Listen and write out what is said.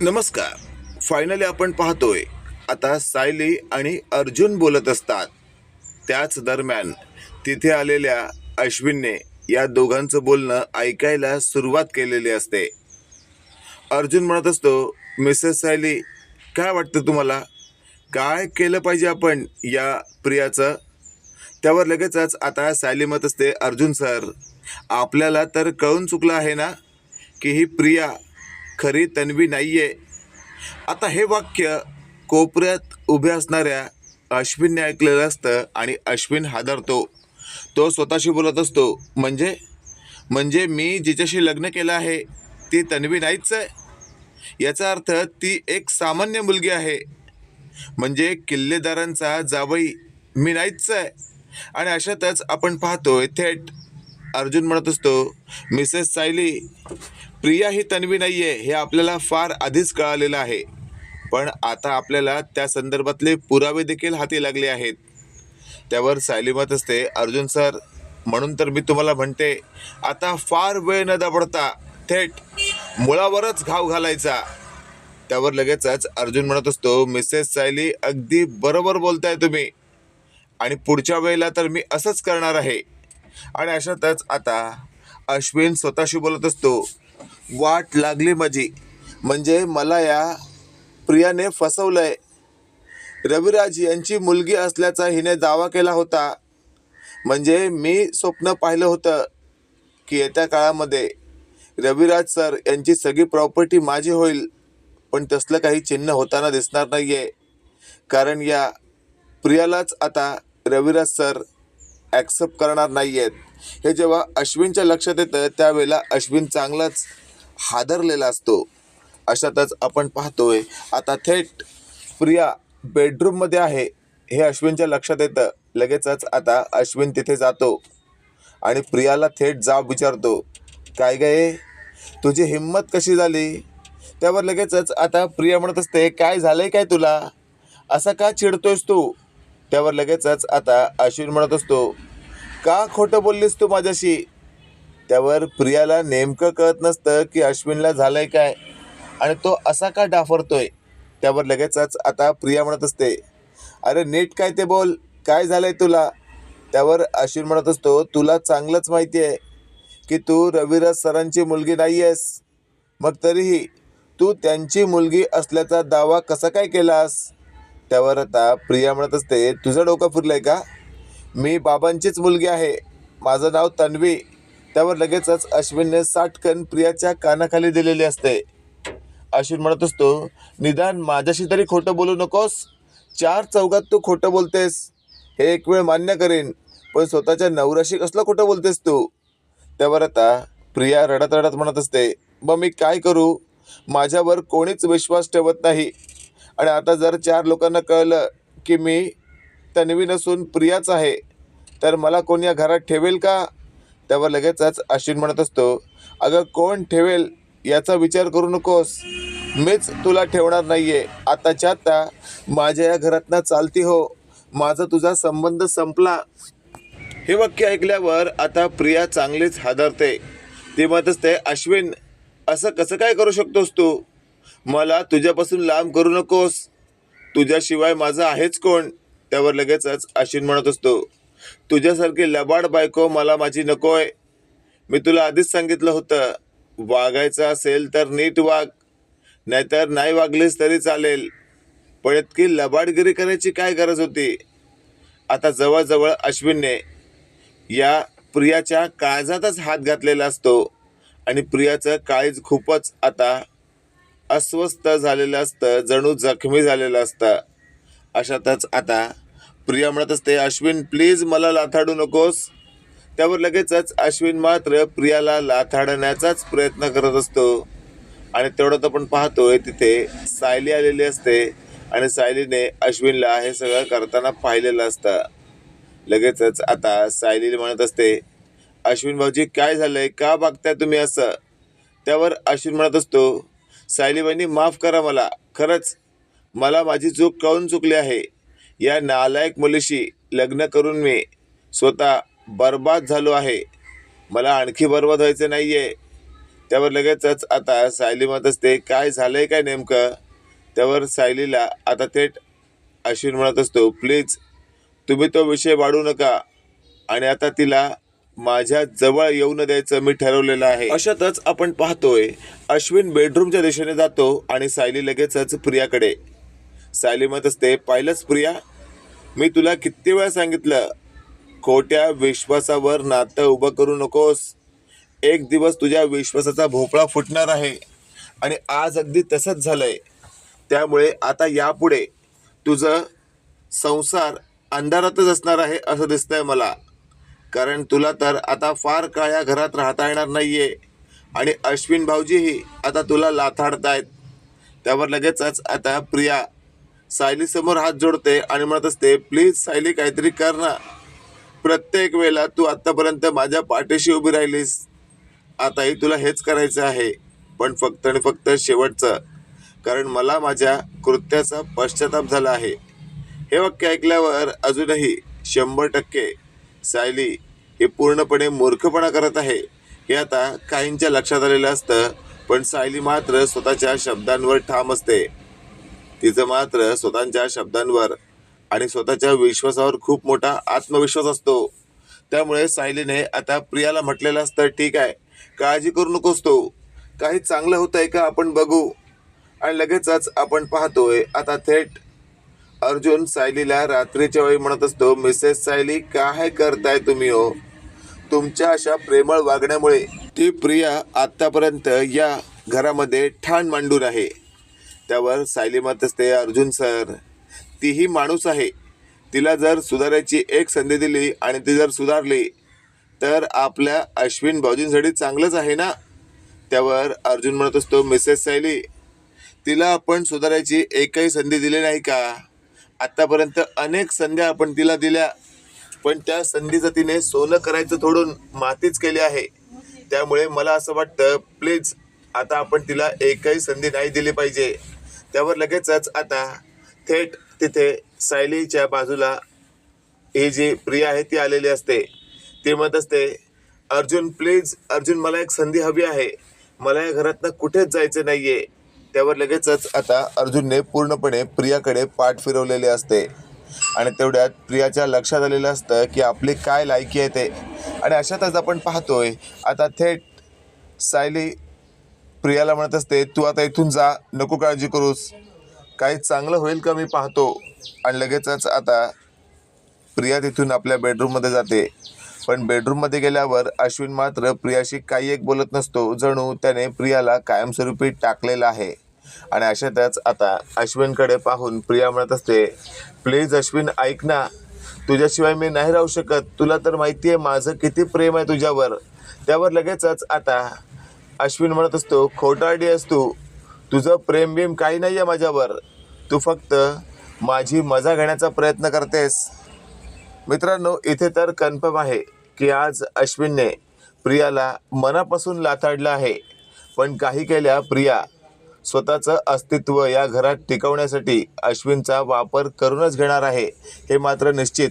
नमस्कार. फायनली आपण पाहतोय आता सायली आणि अर्जुन बोलत असतात. त्याच दरम्यान तिथे आलेल्या अश्विनने या दोघांचं बोलणं ऐकायला सुरुवात केलेली असते. अर्जुन म्हणत असतो मिसेस सायली काय वाटतं तुम्हाला? काय केलं पाहिजे आपण या प्रियाचं? त्यावर लगेचच आता सायली मत असते अर्जुन सर आपल्याला तर कळून चुकलं आहे ना की ही प्रिया खरी तन्वी नाहीये. आता हे वाक्य कोपऱ्यात उभे असणाऱ्या अश्विनने ऐकलेलं असतं आणि अश्विन हादरतो. तो स्वतःशी बोलत असतो म्हणजे? म्हणजे मी जिच्याशी लग्न केलं आहे ती तन्वी नाहीच आहे? याचा अर्थ ती एक सामान्य मुलगी आहे. म्हणजे किल्लेदारांचा जावई मी नाहीच आहे. आणि अशातच आपण पाहतोय थेट अर्जुन म्हणत असतो मिसेस सायली प्रिया ही तन्वी नाही आहे हे आपल्याला फार आधीच कळालेलं आहे. पण आता आपल्याला त्या संदर्भातले पुरावे देखील हाती लागले आहेत. त्यावर सायलीमत असते अर्जुन सर म्हणून तर मी तुम्हाला म्हणते आता फार वेळ न दबडता थेट मुळावरच घाव घालायचा. त्यावर लगेचच अर्जुन म्हणत असतो मिसेस सायली अगदी बरोबर बोलताय तुम्ही. आणि पुढच्या वेळेला तर मी असंच करणार आहे. आणि अशातच आता अश्विन स्वतःशी बोलत असतो वाट लागली माझी. म्हणजे मला या प्रियाने फसवलंय. रविराज यांची मुलगी असल्याचा हिने दावा केला होता. म्हणजे मी स्वप्न पाहिलं होतं की येत्या काळामध्ये रविराज सर यांची सगळी प्रॉपर्टी माझी होईल पण तसलं काही चिन्ह होताना दिसणार नाही आहे कारण या प्रियालाच आता रविराज सर ॲक्सेप्ट करणार नाही आहेत हे जेव्हा अश्विनच्या लक्षात येतं त्यावेळेला अश्विन चांगलाच हादरलेला असतो. अशातच आपण पाहतोय आता थेट प्रिया बेडरूममध्ये आहे हे अश्विनच्या लक्षात येतं. लगेचच आता अश्विन तिथे जातो आणि प्रियाला थेट जाब विचारतो काय गे तुझी हिंमत कशी झाली? त्यावर लगेचच आता प्रिया म्हणत असते काय झालंय काय तुला? असा का चिडतोयस तू? त्यावर लगेचच आता अश्विन म्हणत असतो का खोटं बोललीस तू माझ्याशी? त्यावर प्रियाला नेमकं कळत नसतं की अश्विनला झालंय काय. आणि तो असा का डाफरतोय? त्यावर लगेचच आता प्रिया म्हणत असते अरे नीट काय ते बोल काय झालंय तुला? त्यावर अश्विन म्हणत असतो तुला चांगलंच माहिती आहे की तू रविराज सरांची मुलगी नाही आहेस मग तरीही तू त्यांची मुलगी असल्याचा दावा कसा काय केलास? त्यावर आता प्रिया म्हणत असते तुझं डोकं फिरलंय का? मी बाबांचीच मुलगी आहे. माझं नाव तन्वी. त्यावर लगेचच अश्विनने साठकन प्रियाच्या कानाखाली दिलेली असते. अश्विन म्हणत असतो निदान माझ्याशी तरी खोटं बोलू नकोस. चार चौघात तू खोटं बोलतेस. हे एक वेळ मान्य करेन पण स्वतःच्या नवऱ्याशी कसलं खोटं बोलतेस तू? त्यावर आता प्रिया रडत रडत म्हणत असते मग मी काय करू? माझ्यावर कोणीच विश्वास ठेवत नाही. आणि आता जर चार लोकांना कळलं की मी तन्वी नसून प्रियाच आहे तर मला कोणी या घरात ठेवेल का? त्यावर लगेचच अश्विन म्हणत असतो अगं कोण ठेवेल याचा विचार करू नकोस. मीच तुला ठेवणार नाहीये. आताच्या आता माझ्या या घरातनं चालती हो. माझा तुझा संबंध संपला. हे वाक्य ऐकल्यावर आता प्रिया चांगलीच हादरते. ती म्हणत असते अश्विन असं कसं काय करू शकतोस तू? मला तुझ्यापासून लांब करू नकोस. तुझ्याशिवाय माझं आहेच कोण? त्यावर लगेचच अश्विन म्हणत असतो तुझ्यासारखी लबाड बायको मला माझी नकोय. मी तुला आधीच सांगितलं होतं वागायचं असेल तर नीट वाग नाहीतर नाही वागलीस तरी चालेल. पण इतकी लबाडगिरी करायची काय गरज होती? आता जवळजवळ अश्विनने या प्रियाच्या काळजातच हात घातलेला असतो आणि प्रियाचं काळीज खूपच आता अस्वस्थ झालेलं असतं जणू जखमी झालेलं असतं. अशातच आता प्रिया म्हणत असते अश्विन प्लीज मला लाथाडू नकोस. त्यावर लगेचच अश्विन मात्र प्रियाला लाथाडण्याचाच प्रयत्न करत असतो. आणि तेवढं तर आपण पाहतोय तिथे सायली आलेली असते आणि सायलीने अश्विनला हे सगळं करताना पाहिलेलं असतं. लगेचच आता सायली म्हणत असते अश्विन भाऊजी काय झालंय? का बघताय तुम्ही असं? त्यावर अश्विन म्हणत असतो सायलीबाईंनी माफ करा मला. खरंच मला माझी चूक कळून चुकली आहे. या नालायक मुलीशी लग्न करून मी स्वतः बर्बाद झालो आहे. मला आणखी बर्बाद व्हायचं नाही आहे त्यावर लगेचच आता सायली म्हणत असते काय झालंय काय नेमकं? त्यावर सायलीला आता थेट अश्विन म्हणत असतो प्लीज तुम्ही तो विषय वाढू नका आणि आता तिला माझ्या जवळ येऊ न द्यायचं मी ठरवलेलं आहे. अशातच आपण पाहतोय अश्विन बेडरूमच्या दिशेने जातो आणि सायली लगेचच प्रियाकडे सायली म्हणत असते पाहिलंच प्रिया मी तुला किती वेळा सांगितलं खोट्या विश्वासावर नातं उभं करू नकोस. एक दिवस तुझ्या विश्वासाचा भोपळा फुटणार आहे. आणि आज अगदी तसंच झालंय. त्यामुळे आता यापुढे तुझं संसार अंधारातच असणार आहे असं दिसतंय मला. कारण तुला तर आता फार काळ्या घरात राहता येणार नाहीये. आणि अश्विन भाऊजीही आता तुला लाथाडतायत त्यावर लगेचच आता प्रिया सायली समोर हात जोडते आणि म्हणत असते प्लीज सायली काहीतरी कर ना. प्रत्येक वेळेला तू आतापर्यंत माझ्या पाठीशी उभी राहिलीस. आताही तुला हेच करायचं आहे पण फक्त आणि फक्त शेवटचं. कारण मला माझ्या कृत्याचा पश्चाताप झाला आहे. हे वाक्य ऐकल्यावर अजूनही शंभर टक्के सायली हे पूर्णपणे मूर्खपणा करत आहे. हे आता काहींच्या लक्षात आलेलं असतं पण सायली मात्र स्वतःच्या शब्दांवर ठाम असते. तिचं मात्र स्वतःच्या शब्दांवर आणि स्वतःच्या विश्वासावर खूप मोठा आत्मविश्वास असतो. त्यामुळे सायलीने आता प्रियाला म्हटलेलं असतं ठीक आहे काळजी करू नकोस तो. काही चांगलं होतंय का आपण बघू. आणि लगेचच आपण पाहतोय आता थेट अर्जुन सायलीला रात्रीच्या वेळी म्हणत असतो मिसेस सायली काय करताय तुम्ही हो? तुमच्या अशा प्रेमळ वागण्यामुळे ती प्रिया आतापर्यंत या घरामध्ये ठाण मांडून आहे. त्यावर सायली मात असते अर्जुन सर. तीही माणूस आहे. तिला जर सुधारायची एक संधी दिली आणि ती जर सुधारली तर आपल्या अश्विन भाऊजींसाठी चांगलंच आहे ना? त्यावर अर्जुन म्हणत असतो मिसेस सायली तिला आपण सुधारायची एकही संधी दिली नाही का? आत्तापर्यंत अनेक संध्या आपण तिला दिल्या पण त्या संधीचं तिने सोनं करायचं थोडून मातीच केली आहे. त्यामुळे मला असं वाटतं प्लीज आता आपण तिला एकही संधी नाही दिली पाहिजे. त्यावर लगेचच आता थेट तिथे सायलीच्या बाजूला ही जी प्रिया आहे ती आलेली असते. ती म्हणत असते अर्जुन प्लीज अर्जुन मला एक संधी हवी आहे. मला या घरातनं कुठेच जायचं नाहीये. त्यावर लगेचच आता अर्जुनने पूर्णपणे प्रियाकडे पाठ फिरवलेले असते. आणि तेवढ्यात प्रियाच्या लक्षात आलेलं असतं की आपली काय लायकी आहे ते. आणि अशातच आपण पाहतोय आता थेट सायली प्रियाला म्हणत असते तू आता इथून जा नको काळजी करूस. काही चांगलं होईल का मी पाहतो. आणि लगेचच आता प्रिया तिथून आपल्या बेडरूममध्ये जाते. पण बेडरूममध्ये गेल्यावर अश्विन मात्र प्रियाशी काही एक बोलत नसतो जणू त्याने प्रियाला कायमस्वरूपी टाकलेलं आहे. आणि अशातच आता अश्विनकडे पाहून प्रिया म्हणत असते प्लीज अश्विन ऐक ना. तुझ्याशिवाय मी नाही राहू शकत. तुला तर माहिती आहे माझं किती प्रेम आहे तुझ्यावर. त्यावर लगेचच आता अश्विन म्हणत असतो खोटारडी असतो तू. तुझं प्रेम बिम काही नाही आहे माझ्यावर. तू फक्त माझी मजा घेण्याचा प्रयत्न करतेस. मित्रांनो इथे तर कन्फर्म आहे की आज अश्विनने प्रियाला मनापासून लाथाडलं आहे. पण काही केल्या प्रिया स्वतःचं अस्तित्व या घरात टिकवण्यासाठी अश्विनचा वापर करूनच घेणार आहे हे मात्र निश्चित.